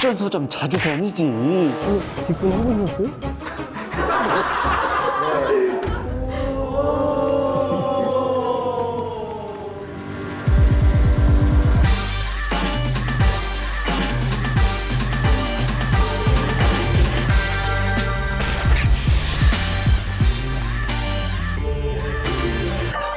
발전소 좀 자주 다니지. 직분 해보셨어요?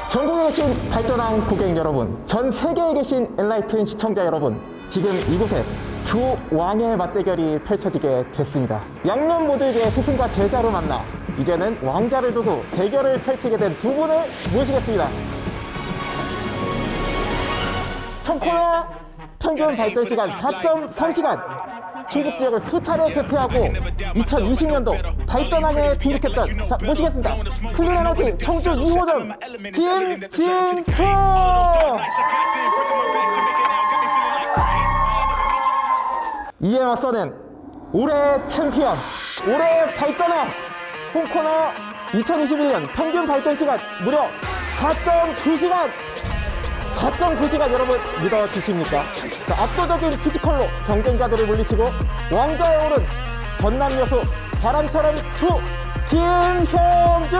전국에 계신 발전한 고객 여러분, 전 세계에 계신 엔라이튼 시청자 여러분, 지금 이곳에 두 왕의 맞대결이 펼쳐지게 됐습니다. 양면 모두에게 스승과 제자로 만나 이제는 왕자를 두고 대결을 펼치게 된 두 분을 모시겠습니다. 첫 코너 평균 발전 시간 4.3시간 중국 지역을 수차례 제패하고 2020년도 발전항에 등극했던 자 모시겠습니다 클린 에너지 청주 2호점 김진수 이에 맞서는 올해 챔피언 올해 발전왕 홈코너 2021년 평균 발전 시간 무려 4.2시간 4.9시간 여러분 믿어주십니까? 자, 압도적인 피지컬로 경쟁자들을 물리치고 왕좌에 오른 전남 여수 바람처럼 투 김형준!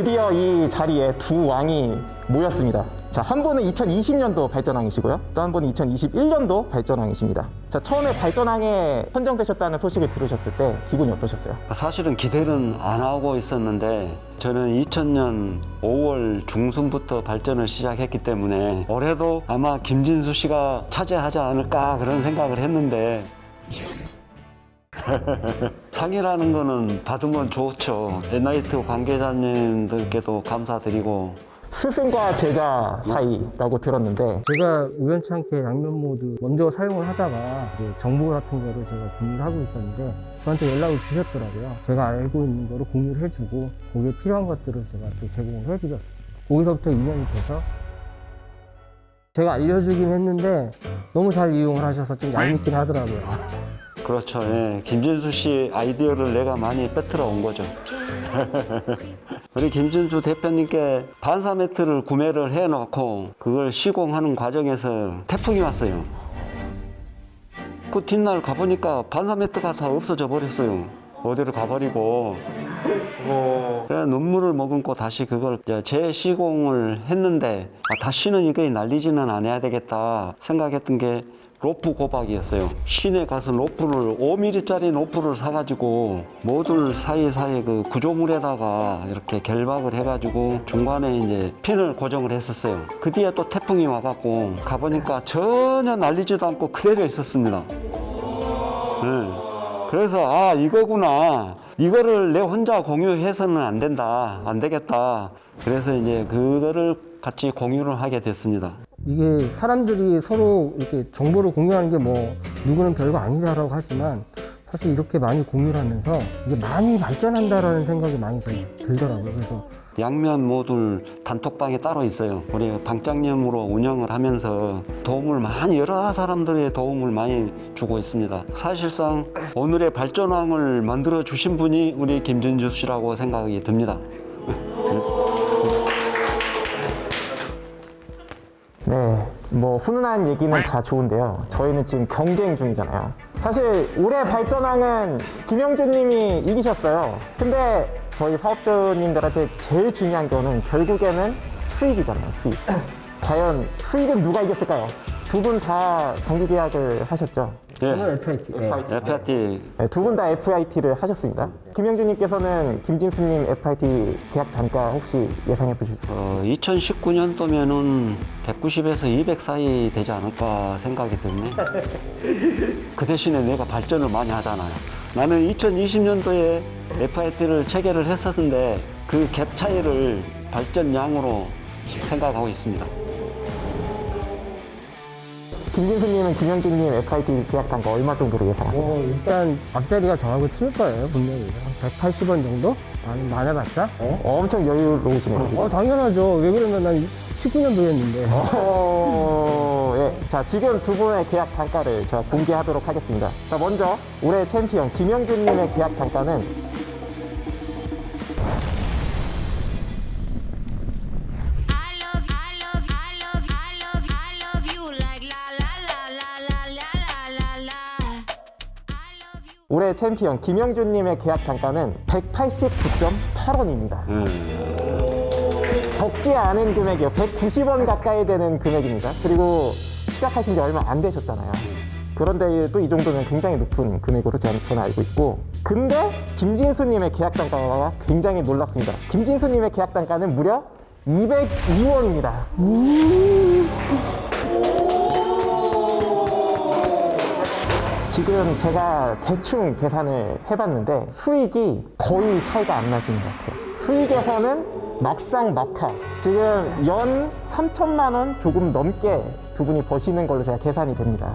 드디어 이 자리에 두 왕이 모였습니다. 자, 한 분은 2020년도 발전왕이시고요. 또 한 분은 2021년도 발전왕이십니다. 자, 처음에 발전왕에 선정되셨다는 소식을 들으셨을 때 기분이 어떠셨어요? 사실은 기대는 안 하고 있었는데 저는 2000년 5월 중순부터 발전을 시작했기 때문에 올해도 아마 김진수 씨가 차지하지 않을까 그런 생각을 했는데 상이라는 거는 받으면 좋죠. 엔나이트 관계자님들께도 감사드리고 스승과 제자 사이라고 들었는데 제가 우연찮게 양면 모드 먼저 사용을 하다가 이제 정보 같은 거를 제가 공유를 하고 있었는데 저한테 연락을 주셨더라고요. 제가 알고 있는 거를 공유를 해주고 거기에 필요한 것들을 제가 또 제공을 해드렸어요. 거기서부터 인연이 돼서 제가 알려주긴 했는데 너무 잘 이용을 하셔서 좀 얄밉긴 하더라고요. 그렇죠. 예. 김진수 씨 아이디어를 내가 많이 빼뜨려 온 거죠. 우리 김진수 대표님께 반사 매트를 구매를 해놓고 그걸 시공하는 과정에서 태풍이 왔어요. 그 뒷날 가보니까 반사 매트가 다 없어져 버렸어요. 어디로 가버리고. 그래 눈물을 머금고 다시 그걸 재시공을 했는데 아, 다시는 이게 날리지는 않아야 되겠다 생각했던 게 로프 고박이었어요. 시내 가서 로프를 5mm짜리 로프를 사가지고 모듈 사이사이 그 구조물에다가 이렇게 결박을 해가지고 중간에 이제 핀을 고정을 했었어요. 그 뒤에 또 태풍이 와갖고 가보니까 전혀 날리지도 않고 그대로 있었습니다. 네. 그래서 아 이거구나 이거를 내 혼자 공유해서는 안 된다 안 되겠다 그래서 이제 그거를 같이 공유를 하게 됐습니다 이게 사람들이 서로 이렇게 정보를 공유하는 게 뭐 누구는 별거 아니다라고 하지만 사실 이렇게 많이 공유를 하면서 이게 많이 발전한다라는 생각이 많이 들- 들더라고요. 그래서 양면 모듈 단톡방이 따로 있어요. 우리 방장님으로 운영을 하면서 도움을 많이 여러 사람들의 도움을 많이 주고 있습니다. 사실상 오늘의 발전왕을 만들어 주신 분이 우리 김진주 씨라고 생각이 듭니다 네, 뭐 훈훈한 얘기는 다 좋은데요. 저희는 지금 경쟁 중이잖아요. 사실 올해 발전왕은 김영준님이 이기셨어요. 근데 저희 사업주님들한테 제일 중요한 거는 결국에는 수익이잖아요. 수익. 과연 수익은 누가 이겼을까요? 두 분 다 장기 계약을 하셨죠. 저는 예. FIT. 예. FRT 네, 두 분 다 FIT를 하셨습니다. 김영준님께서는 김진수님 FIT 계약 단가 혹시 예상해 보실 수? 어, 2019년도면은 190에서 200 사이 되지 않을까 생각이 드네. 그 대신에 내가 발전을 많이 하잖아요. 나는 2020년도에 FIT를 체결을 했었는데 그 갭 차이를 발전량으로 생각하고 있습니다. 김진수님은 김영준님 FIT 계약 단가 얼마 정도로 예상하세요? 뭐 일단 앞자리가 저하고 틀릴 거예요 분명히 180원 정도? 많이 많아봤자? 어, 엄청 여유로우시네요. 어 당연하죠 왜 그러면 난 19년도였는데 어, 예. 자, 지금 두 분의 계약 단가를 제가 공개하도록 하겠습니다. 자, 먼저 올해 챔피언 김영준님의 계약 단가는 올해 챔피언 김영준님의 계약 단가는 189.8원입니다. 음. 적지 않은 금액이에요. 190원 가까이 되는 금액입니다. 그리고 시작하신 지 얼마 안 되셨잖아요. 그런데 또 이 정도면 굉장히 높은 금액으로 저는 저는 알고 있고. 근데 김진수님의 계약 단가가 굉장히 놀랍습니다. 김진수님의 계약 단가는 무려 202원입니다. 지금 제가 대충 계산을 해봤는데 수익이 거의 차이가 안 나시는 것 같아요. 수익에서는 막상 막하. 지금 연 3천만 원 조금 넘게 두 분이 버시는 걸로 제가 계산이 됩니다.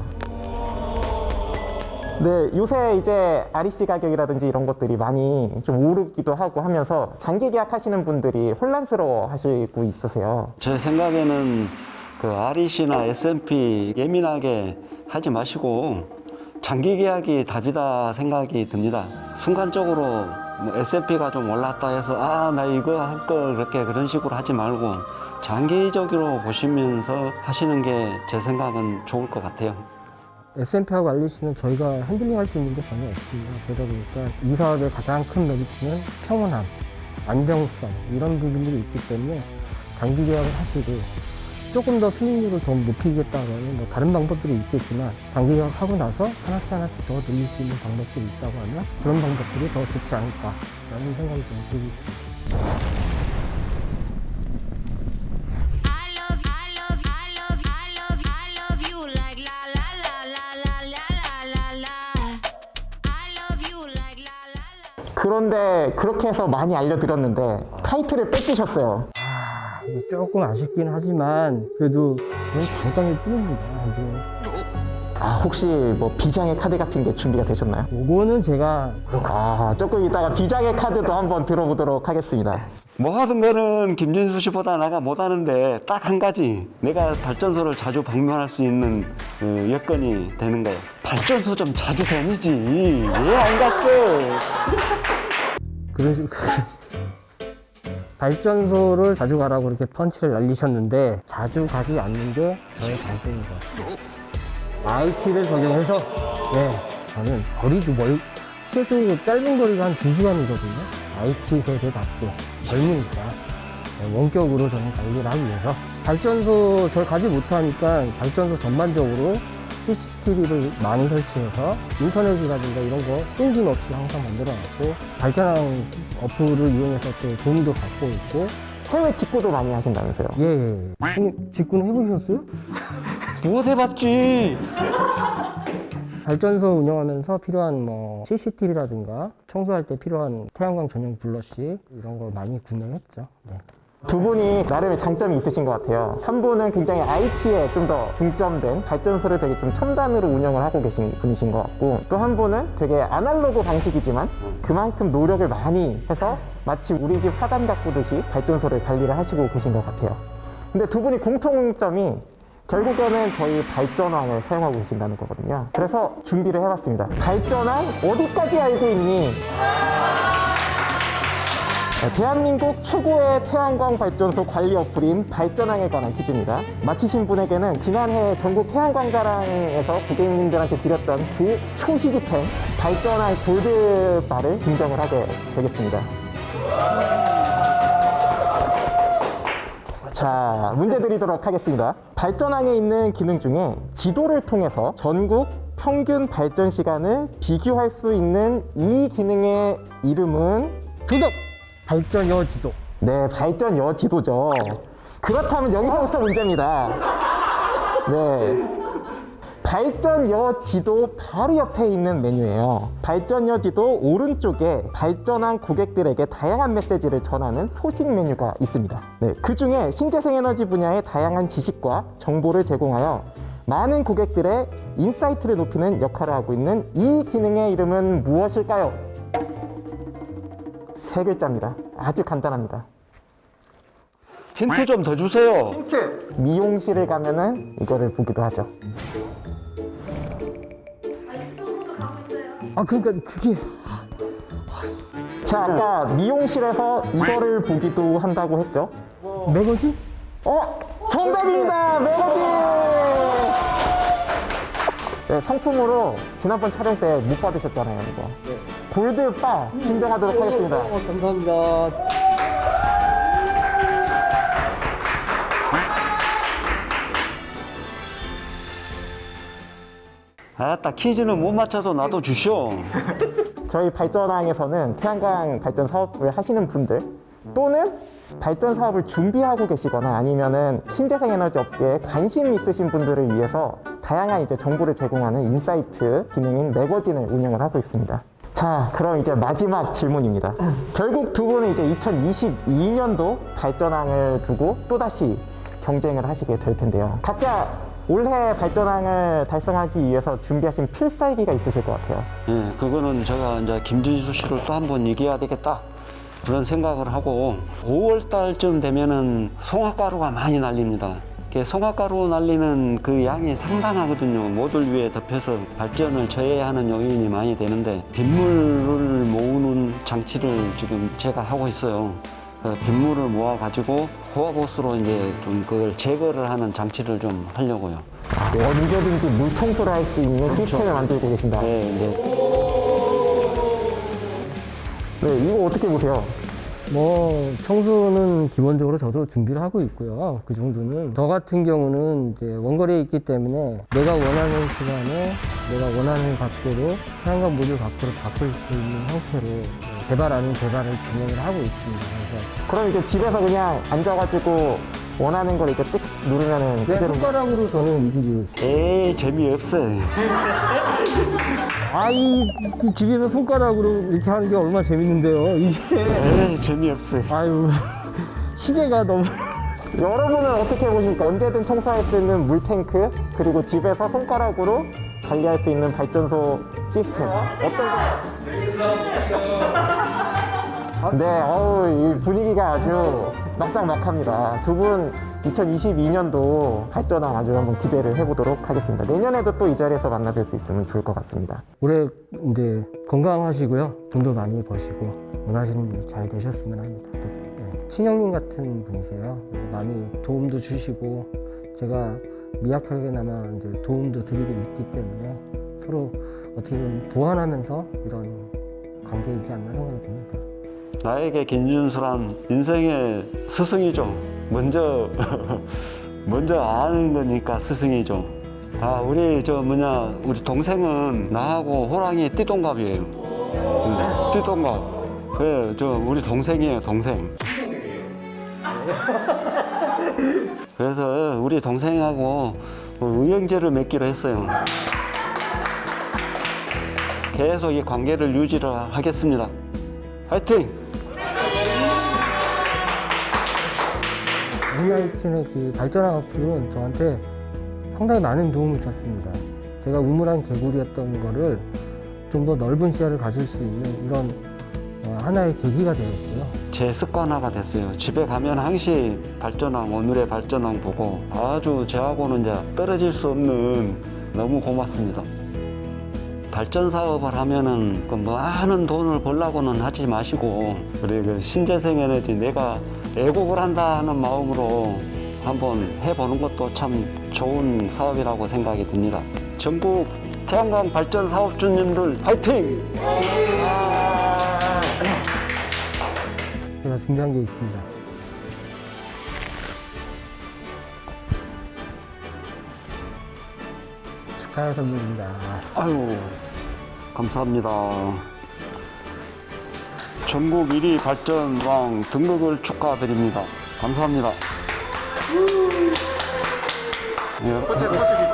네, 요새 이제 REC 가격이라든지 이런 것들이 많이 좀 오르기도 하고 하면서 장기 계약 하시는 분들이 혼란스러워 하시고 있으세요. 제 생각에는 그 REC나 S&P 예민하게 하지 마시고 장기 계약이 답이다 생각이 듭니다. 순간적으로 뭐 S&P가 좀 올랐다 해서 아 나 이거 할 걸 그렇게 그런 식으로 하지 말고 장기적으로 보시면서 하시는 게 제 생각은 좋을 것 같아요. S&P하고 알리시는 저희가 핸들링 할 수 있는 게 전혀 없습니다. 그러다 보니까 이 사업의 가장 큰 메리트는 평온함, 안정성 이런 부분들이 있기 때문에 장기 계약을 하시고 조금 더 수익률을 더 높이겠다면 뭐 다른 방법들이 있겠지만 장기적 하고 나서 하나씩 하나씩 더 늘릴 수 있는 방법들이 있다고 하면 그런 방법들이 더 좋지 않을까라는 생각이 좀 들고 있습니다. 그런데 그렇게 해서 많이 알려드렸는데 타이틀을 뺏기셨어요. 조금 아쉽긴 하지만 그래도 그냥 잠깐일 뿐입니다. 이제 아, 혹시 뭐 비장의 카드 같은 게 준비가 되셨나요? 요거는 제가 아, 조금 이따가 비장의 카드도 한번 들어보도록 하겠습니다. 뭐 하든 거는 김진수 씨보다 나가 못하는데 딱 한 가지 내가 발전소를 자주 방문할 수 있는 그 여건이 되는 거예요. 발전소 좀 자주 다니지 왜 안 갔어? 그런 식으로 발전소를 자주 가라고 그렇게 펀치를 날리셨는데 자주 가지 않는 게 저의 장점인 것 같아요. IT를 적용해서 네 저는 거리도 멀 최소 짧은 거리가 한 2시간이거든요. IT 세대답게 젊으니까 네, 원격으로 저는 관리를 하기 위해서 발전소 저를 가지 못하니까 발전소 전반적으로 CCTV를 많이 설치해서 인터넷이라든가 이런 거 끊김없이 항상 만들어놨고 발전항 어플을 이용해서 또 도움도 받고 있고 해외 직구도 많이 하신다면서요? 예, 예. 예. 형님 직구는 해보셨어요? 못 해봤지. 발전소 운영하면서 필요한 뭐 CCTV라든가 청소할 때 필요한 태양광 전용 블러시 이런 거 많이 구매했죠. 네. 두 분이 나름의 장점이 있으신 것 같아요. 한 분은 굉장히 IT에 좀 더 중점된 발전소를 되게 좀 첨단으로 운영을 하고 계신 분이신 것 같고 또 한 분은 되게 아날로그 방식이지만 그만큼 노력을 많이 해서 마치 우리 집 화단 가꾸듯이 발전소를 관리를 하시고 계신 것 같아요. 근데 두 분이 공통점이 결국에는 저희 발전왕을 사용하고 계신다는 거거든요. 그래서 준비를 해봤습니다. 발전왕 어디까지 알고 있니? 네, 대한민국 최고의 태양광 발전소 관리 어플인 발전왕에 관한 퀴즈입니다. 마치신 분에게는 지난해 전국 태양광 자랑에서 고객님들한테 드렸던 그 초희귀템 발전왕 골드바를 증정을 하게 되겠습니다. 자, 문제 드리도록 하겠습니다. 발전항에 있는 기능 중에 지도를 통해서 전국 평균 발전 시간을 비교할 수 있는 이 기능의 이름은 정답! 발전 여 지도. 네, 발전 여지도죠. 그렇다면 여기서부터 문제입니다. 네. 발전 여 지도 바로 옆에 있는 메뉴예요. 발전 여 지도 오른쪽에 발전한 고객들에게 다양한 메시지를 전하는 소식 메뉴가 있습니다. 네, 그 중에 신재생 에너지 분야의 다양한 지식과 정보를 제공하여 많은 고객들의 인사이트를 높이는 역할을 하고 있는 이 기능의 이름은 무엇일까요? 세 글자입니다. 아주 간단합니다. 힌트 좀 더 주세요. 미용실에 가면은 이거를 보기도 하죠. 아, 그러니까 그게 자, 아까 미용실에서 이거를 보기도 한다고 했죠. 매거진? 어? 정답입니다! 매거진! 네, 상품으로 지난번 촬영 때 못 받으셨잖아요, 이거. 골드바 증정하도록 하겠습니다. 감사합니다. 아따 퀴즈는 못 맞춰도 나도 주쇼. 저희 발전항에서는 태양광 발전 사업을 하시는 분들 또는 발전 사업을 준비하고 계시거나 아니면은 신재생 에너지 업계에 관심 있으신 분들을 위해서 다양한 이제 정보를 제공하는 인사이트 기능인 매거진을 운영을 하고 있습니다. 자, 그럼 이제 마지막 질문입니다. 결국 두 분은 이제 2022년도 발전항을 두고 또다시 경쟁을 하시게 될 텐데요. 각자 올해 발전항을 달성하기 위해서 준비하신 필살기가 있으실 것 같아요. 예, 그거는 제가 이제 김진수 씨를 또 한번 얘기해야 되겠다. 그런 생각을 하고 5월 달쯤 되면은 송화가루가 많이 날립니다. 송화가루 날리는 그 양이 상당하거든요. 모들 위에 덮여서 발전을 저해야 하는 요인이 많이 되는데 빗물을 모으는 장치를 지금 제가 하고 있어요. 그 빗물을 모아 가지고 호화보스로 이제 좀 그걸 제거를 하는 장치를 좀 하려고요. 언제든지 물 청소를 할 수 있는 시스템을 만들고 계신다. 네, 이제 네, 이거 어떻게 보세요? 뭐 청소는 기본적으로 저도 준비를 하고 있고요. 그 정도는 저 같은 경우는 이제 원거리에 있기 때문에 내가 원하는 시간에 내가 원하는 각도로 태양광 모듈 각도로 바꿀 수 있는 형태로 개발 아닌 개발을 진행을 하고 있습니다. 그래서 그럼 이제 집에서 그냥 앉아가지고 원하는 걸 이제 띡 누르면은 그냥 그대로 손가락으로 저는 움직이고 있어요. 에이 재미없어요. 아이 이 집에서 손가락으로 이렇게 하는 게 얼마나 재밌는데요. 이게 에이 재미없어요. 아유 시대가 너무 여러분은 어떻게 보십니까? 언제든 청소할 수 있는 물탱크 그리고 집에서 손가락으로 관리할 수 있는 발전소 시스템 어떤 네, 어우, 이 분위기가 아주 막상막합니다. 두 분 2022년도 발전함 아주 한번 기대를 해보도록 하겠습니다. 내년에도 또 이 자리에서 만나뵐 수 있으면 좋을 것 같습니다. 올해 이제 건강하시고요. 돈도 많이 버시고 원하시는 일 잘 되셨으면 합니다. 또, 네. 친형님 같은 분이세요. 많이 도움도 주시고 제가 미약하게나마 이제 도움도 드리고 있기 때문에 서로 어떻게 보면 보완하면서 이런 관계이지 않나 생각이 듭니다. 나에게 김준수란 인생의 스승이죠. 먼저 먼저 아는 거니까 스승이죠. 아 우리 저 뭐냐 우리 동생은 나하고 호랑이 띠동갑이에요. 응, 띠동갑. 그저 우리 동생이에요 동생. 그래서 우리 동생하고 의형제를 맺기로 했어요. 계속 이 관계를 유지를 하겠습니다. 화이팅! 엔라이튼의 그 발전한 어플은 저한테 상당히 많은 도움을 줬습니다. 제가 우물한 개구리였던 거를 좀 더 넓은 시야를 가질 수 있는 이런 어, 하나의 계기가 되었고요. 제 습관화가 됐어요. 집에 가면 항시 발전왕, 오늘의 발전왕 보고 아주 저하고는 이제 떨어질 수 없는 너무 고맙습니다. 발전 사업을 하면은 그 많은 돈을 벌라고는 하지 마시고 우리 그 신재생 에너지 내가 애국을 한다 하는 마음으로 한번 해보는 것도 참 좋은 사업이라고 생각이 듭니다. 전국 태양광 발전 사업주님들 화이팅! 제가 준비한 게 있습니다. 축하의 선물입니다. 아유, 감사합니다. 전국 1위 발전왕 등극을 축하드립니다. 감사합니다. 예,